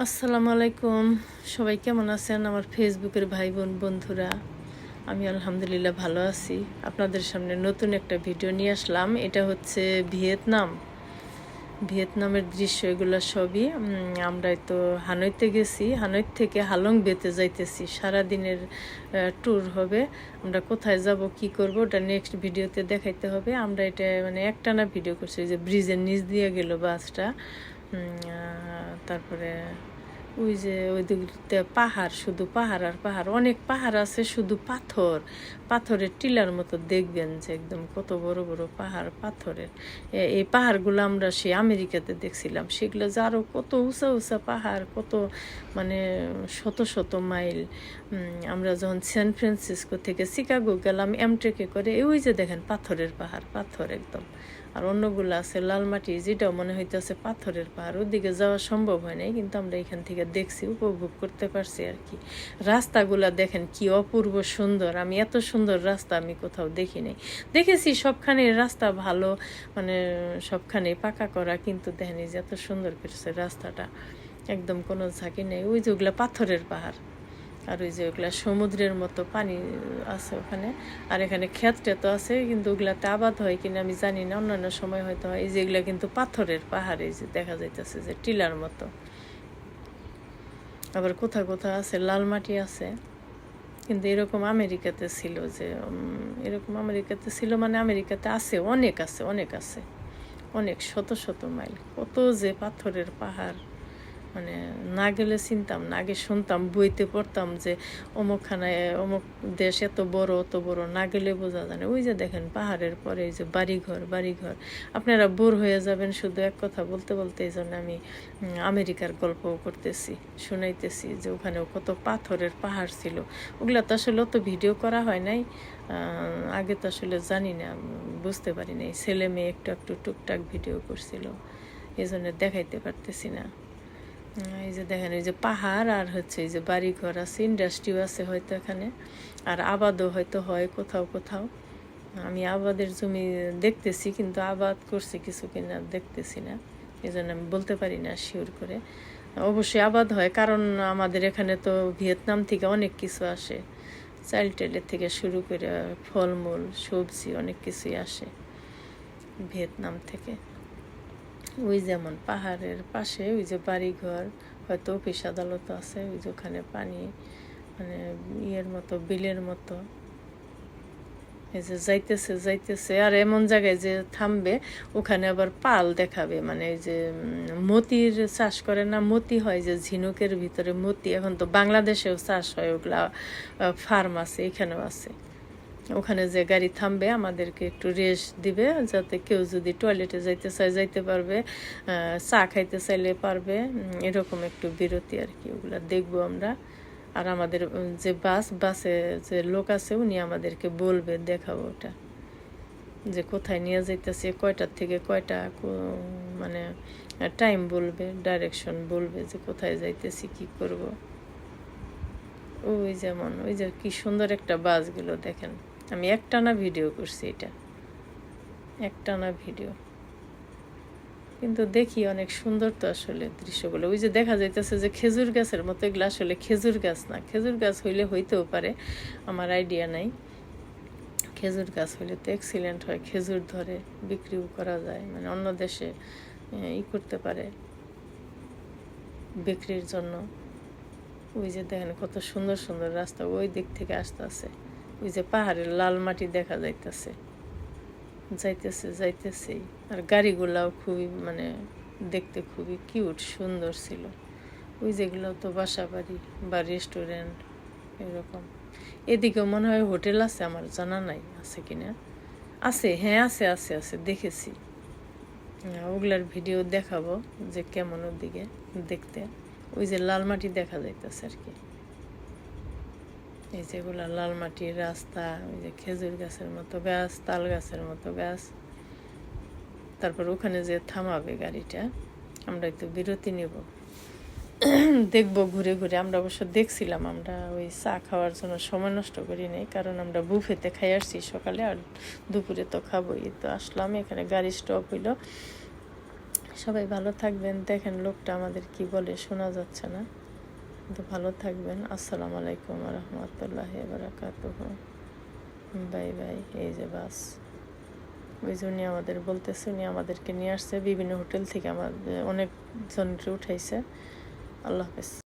আসসালামু আলাইকুম। সবাই কেমন আছেন? আমার ফেসবুকের ভাই বোন বন্ধুরা, আমি আলহামদুলিল্লাহ ভালো আছি। আপনাদের সামনে নতুন একটা ভিডিও নিয়ে আসলাম। এটা হচ্ছে ভিয়েতনাম। ভিয়েতনামের দৃশ্য, এগুলো সবই আমরা তো হানইতে গেছি। হানই থেকে হালং বেতে যাইতেছি। সারাদিনের ট্যুর হবে। আমরা কোথায় যাব, কি করব, ওটা নেক্সট ভিডিওতে দেখাইতে হবে। আমরা এটা মানে একটানা ভিডিও করছি। যে ব্রিজের নিচ দিয়ে গেল বাসটা। তারপরে ওই যে ওই দিকতে পাহাড়, শুধু পাহাড় আর পাহাড়। অনেক পাহাড় আছে, শুধু পাথর। পাথরের টিলার মতো দেখবেন যে একদম কত বড় বড় পাহাড়, পাথরের। এই পাহাড়গুলো আমরা সেই আমেরিকাতে দেখছিলাম। সেগুলো যে আরও কত উঁচা উঁচা পাহাড়, কত মানে শত শত মাইল। আমরা যখন সান ফ্রান্সিসকো থেকে শিকাগো গেলাম এমট্রেকে করে ওই যে দেখেন পাথরের পাহাড়, পাথর একদম। আর অন্যগুলো আছে, লাল মাটি, যেটাও মনে হইতেছে পাথরের পাহাড়, ওদিকে যাওয়া সম্ভব হয় নাই, কিন্তু আমরা এখান থেকে দেখছি, উপভোগ করতে পারছি আর কি। রাস্তাগুলা দেখেন কি অপূর্ব সুন্দর, আমি এত সুন্দর রাস্তা আমি কোথাও দেখি নাই। দেখেছি সবখানে রাস্তা ভালো মানে সবখানে পাকা করা, কিন্তু দেখেন এই যে এত সুন্দর করেছে রাস্তাটা, একদম কোনো ঝাঁকি নেই, ওই যে ওগুলা পাথরের পাহাড়। আর ওই যে ওগুলা সমুদ্রের মতো পানি আছে ওখানে। আর এখানে ক্ষেত তো আছে, কিন্তু ওগুলাতে আবাদ হয় কিনা আমি জানি না। অন্যান্য সময় হয়তো হয়। এই যে এগুলা কিন্তু পাথরের পাহাড়ে যে দেখা যাইতেছে যে টিলার মতো। আবার কোথা কোথা আছে, লাল মাটি আছে। কিন্তু এরকম আমেরিকাতে ছিল যে এরকম আমেরিকাতে ছিল মানে আমেরিকাতে আছে, অনেক আছে অনেক আছে। অনেক শত শত মাইল। কত যে পাথরের পাহাড়। মানে না গেলে চিনতাম না আগে শুনতাম, বইতে পড়তাম যে অমুকখানায় অমুক দেশ এত বড়, অত বড় না গেলে বোঝা যায় ওই যে দেখেন পাহাড়ের পরে এই যে বাড়িঘর বাড়িঘর। আপনারা বোর হয়ে যাবেন শুধু এক কথা বলতে বলতে এই জন্য আমি আমেরিকার গল্প করতেছি, শুনাইতেছি যে ওখানেও কত পাথরের পাহাড় ছিল। ওগুলা তো আসলে অত ভিডিও করা হয় নাই। আগে তো আসলে জানি না বুঝতে পারি নাই। ছেলে মেয়ে একটু একটু টুকটাক ভিডিও করছিল। এই জন্য দেখাইতে পারতেছি না। এই যে দেখেন, এই যে পাহাড় আর হচ্ছে এই যে বাড়ি ঘর আছে ইন্ডাস্ট্রিও আছে হয়তো এখানে। আর আবাদও হয়তো হয় কোথাও কোথাও। আমি আবাদের জমি দেখতেছি, কিন্তু আবাদ করছে কিছু কিনা দেখতেছি না। এই জন্য আমি বলতে পারি না শিওর করে। অবশ্যই আবাদ হয়, কারণ আমাদের এখানে তো ভিয়েতনাম থেকে অনেক কিছু আসে। চাইল টাইলের থেকে শুরু করে ফলমূল, সবজি অনেক কিছুই আসে ভিয়েতনাম থেকে। ওই যেমন পাহাড়ের পাশে, ওই যে বাড়িঘর, হয়তো অফিস আদালত আছে, ওই যে ওখানে পানি মানে ইয়ের মতো, বিলের মতো। এই যে যাইতেছে যাইতেছে, আর এমন জায়গায় যে থামবে, ওখানে আবার পাল দেখাবে। মানে এই যে মতির চাষ করে না, মতি হয় যে ঝিনুকের ভিতরে মতি। এখন তো বাংলাদেশেও চাষ হয়, ওগুলা ফার্ম আছে, এখানেও আছে। ওখানে যে গাড়ি থামবে, আমাদেরকে একটু রেস্ট দিবে, যাতে কেউ যদি টয়লেটে যাইতে চায়, যাইতে পারবে চা খাইতে চাইলে পারবে। এরকম একটু বিরতি আর কি, ওগুলো দেখব আমরা। আর আমাদের যে বাস, বাসে যে লোক আছে, উনি আমাদেরকে বলবে, দেখাবো ওটা। যে কোথায় নিয়ে যাইতেছে, কয়টার থেকে কয়টা মানে টাইম বলবে ডাইরেকশন বলবে, যে কোথায় যাইতেছি, কি করব। ওই যেমন, ওই যে কি সুন্দর একটা বাসগুলো দেখেন। আমি একটানা ভিডিও করছি এটা। একটানা ভিডিও। কিন্তু দেখি অনেক সুন্দর তো আসলে দৃশ্যগুলো। ওই যে দেখা যাইতেছে যে খেজুর গাছের মতো, এগুলো আসলে খেজুর গাছ না। খেজুর গাছ হইলে হইতেও পারে, আমার আইডিয়া নাই। খেজুর গাছ হইলে তো এক্সিলেন্ট হয়, খেজুর ধরে বিক্রিও করা যায়। মানে অন্য দেশে ই করতে পারে বিক্রির জন্য। ওই যে দেখেন কত সুন্দর সুন্দর রাস্তা, ওই দিক থেকে আসতেছে। ওই যে পাহাড়ের লাল মাটি দেখা যাইতেছে। যাইতেছে যাইতেছেই আর গাড়িগুলাও খুবই মানে দেখতে খুবই কিউট সুন্দর ছিল। ওই যেগুলো তো বাসা বাড়ি বা রেস্টুরেন্ট এরকম। এদিকেও মনে হয় হোটেল আছে আমার জানা নাই আছে কিনা? আছে হ্যাঁ আছে আছে আছে দেখেছি। হ্যাঁ, ওগুলার ভিডিও দেখাবো যে কেমন ওদিকে দেখতে। ওই যে লাল মাটি দেখা যাইতেছে আর কি। এই যেগুলা লাল মাটির রাস্তা, ওই যে খেজুর গাছের মতো গাছ, তাল গাছের মতো গাছ। তারপর ওখানে যে থামাবে গাড়িটা, আমরা একটু বিরতি নেব। দেখব ঘুরে ঘুরে, আমরা অবশ্য দেখছিলাম, আমরা ওই চা খাওয়ার জন্য সময় নষ্ট করি নাই, কারণ আমরা বুফেতে খাই আসছি সকালে আর দুপুরে তো খাবোই। তো আসলাম, এখানে গাড়ি স্টপ হইল। সবাই ভালো থাকবেন, দেখেন লোকটা আমাদের কি বলে, শোনা যাচ্ছে না। কিন্তু ভালো থাকবেন। আসসালামু আলাইকুম রহমতুল্লাহ বারাকাতুহ বাই বাই, এই যে বাস। ওই জন্যই আমাদের বলতেছে, উনি আমাদেরকে নিয়ে আসছে, বিভিন্ন হোটেল থেকে আমাদের অনেকজনকে উঠাইছে। আল্লাহ হাফেজ।